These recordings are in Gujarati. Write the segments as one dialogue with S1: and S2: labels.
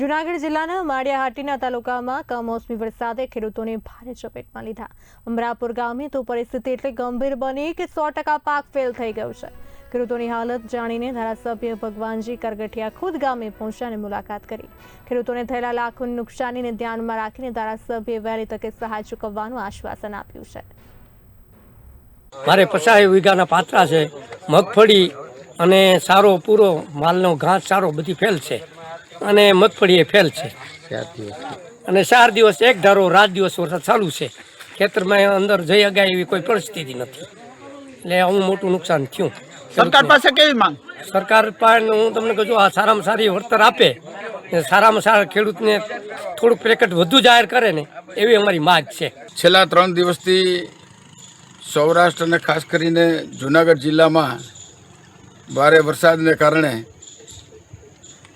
S1: જૂનાગઢ જિલ્લાના માળિયાહાટીના તાલુકામાં કમોસમી વરસાદે ખેડૂતોને ભારે ચપેટમાં લીધા. અમરાપુર ગામે તો પરિસ્થિતિ એટલી ગંભીર બની કે સો ટકા પાક ફેલ થઈ ગયો છે. ખેડૂતોની હાલત જાણીને ધારાસભ્ય ભગવાનજી કરગઠિયા ખુદ ગામે પહોંચ્યા મુલાકાત કરી. ખેડૂતોને થયેલા લાખો નુકસાનીને ધ્યાનમાં રાખીને ધારાસભ્ય વહેલી તકે સહાય ચૂકવવાનું આશ્વાસન આપ્યું છે.
S2: મારે પચાસ વીઘાના પાત્રા છે, મગફળી અને સારો પૂરો માલનો ઘાસ સારો બધી ફેલ છે. અને મગફળી એ ફેલ છે. અને ચાર દિવસ એક ધારો રાત દિવસ વરસાદ ચાલુ છે. ખેતરમાં અંદર જઈ અગાય એવી કોઈ પરિસ્થિતિ નથી. એટલે આવું મોટું નુકસાન થયું.
S3: સરકાર પાસે કેવી માંગ?
S2: સરકાર પાસે હું તમને કહું છું આ સારામાં સારી વળતર આપે. ને સારામાં સારા ખેડૂતને થોડુંક પેકેટ વધુ જાહેર કરે ને એવી અમારી માગ છે.
S3: છેલ્લા ત્રણ દિવસથી સૌરાષ્ટ્ર અને ખાસ કરીને જુનાગઢ જિલ્લામાં ભારે વરસાદને કારણે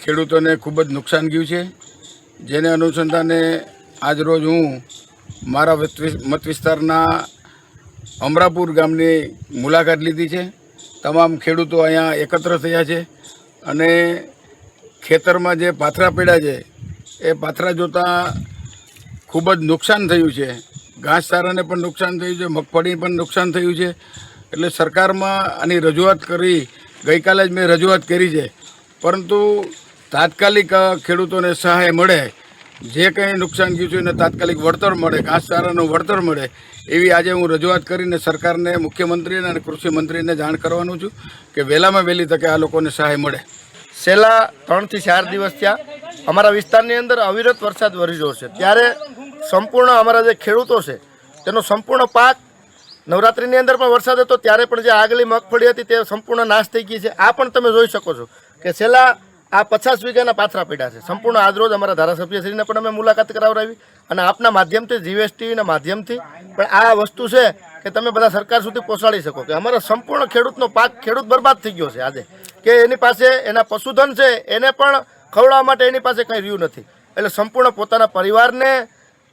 S3: ખેડૂતોને ખૂબ જ નુકસાન ગયું છે. જેને અનુસંધાને આજ રોજ હું મારા મત વિસ્તારના અમરાપુર ગામની મુલાકાત લીધી છે. તમામ ખેડૂતો અહીંયા એકત્ર થયા છે અને ખેતરમાં જે પાથરા પડ્યા છે, એ પાથરા જોતાં ખૂબ જ નુકસાન થયું છે. ઘાસચારાને પણ નુકસાન થયું છે મગફળી પણ નુકસાન થયું છે. એટલે સરકારમાં આની રજૂઆત કરી, ગઈકાલે જ મેં રજૂઆત કરી છે. પરંતુ તાત્કાલિક ખેડૂતોને સહાય મળે, જે કંઈ નુકસાન ગયું છે એને તાત્કાલિક વળતર મળે, ઘાસચારાનું વળતર મળે, એવી આજે હું રજૂઆત કરીને સરકારને, મુખ્યમંત્રીને અને કૃષિ મંત્રીને જાણ કરવાનું છું કે વહેલામાં વહેલી તકે આ લોકોને સહાય મળે.
S4: છેલ્લા ત્રણથી ચાર દિવસ થયા અમારા વિસ્તારની અંદર અવિરત વરસાદ વરી રહ્યો છે. ત્યારે સંપૂર્ણ અમારા જે ખેડૂતો છે, તેનો સંપૂર્ણ પાક નવરાત્રિની અંદર પણ વરસાદ હતો, ત્યારે પણ જે આગલી મગફળી હતી તે સંપૂર્ણ નાશ થઈ ગઈ છે. આ પણ તમે જોઈ શકો છો કે છેલ્લા આ પચાસ વીઘાના પાથરા પડ્યા છે. સંપૂર્ણ આજરોજ અમારા ધારાસભ્યશ્રીને પણ અમે મુલાકાત કરાવડાવી અને આપના માધ્યમથી, જીએસટીના માધ્યમથી પણ આ વસ્તુ છે કે તમે બધા સરકાર સુધી પહોંચાડી શકો કે અમારો સંપૂર્ણ ખેડૂતનો પાક ખેડૂત બરબાદ થઈ ગયો છે આજે. કે એની પાસે એના પશુધન છે, એને પણ ખવડાવવા માટે એની પાસે કંઈ રહ્યું નથી. એટલે સંપૂર્ણ પોતાના પરિવારને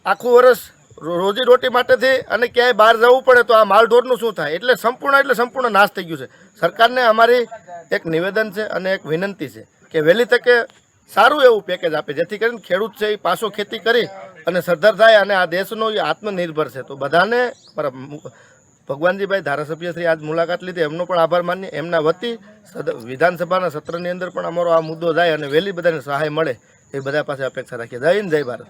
S4: આખું વર્ષ રોજી રોટી માટેથી અને ક્યાંય બહાર જવું પડે તો આ માલઢોરનું શું થાય? એટલે સંપૂર્ણ એટલે સંપૂર્ણ નાશ થઈ ગયું છે. સરકારને અમારી એક નિવેદન છે અને એક વિનંતી છે. કે વહેલી તકે સારું એવું પેકેજ આપે, જેથી કરીને ખેડૂત છે એ પાછો ખેતી કરી અને સરદાર થાય અને આ દેશનો એ આત્મનિર્ભર છે. તો બધાને ભગવાનજીભાઈ ધારાસભ્યશ્રી આજ મુલાકાત લીધી. એમનો પણ આભાર માનીએ. એમના વતી વિધાનસભાના સત્રની અંદર પણ અમારો આ મુદ્દો જાય અને વહેલી બધાને સહાય મળે. એ બધા પાસે અપેક્ષા રાખીએ. જય હિન્દ, જય ભારત.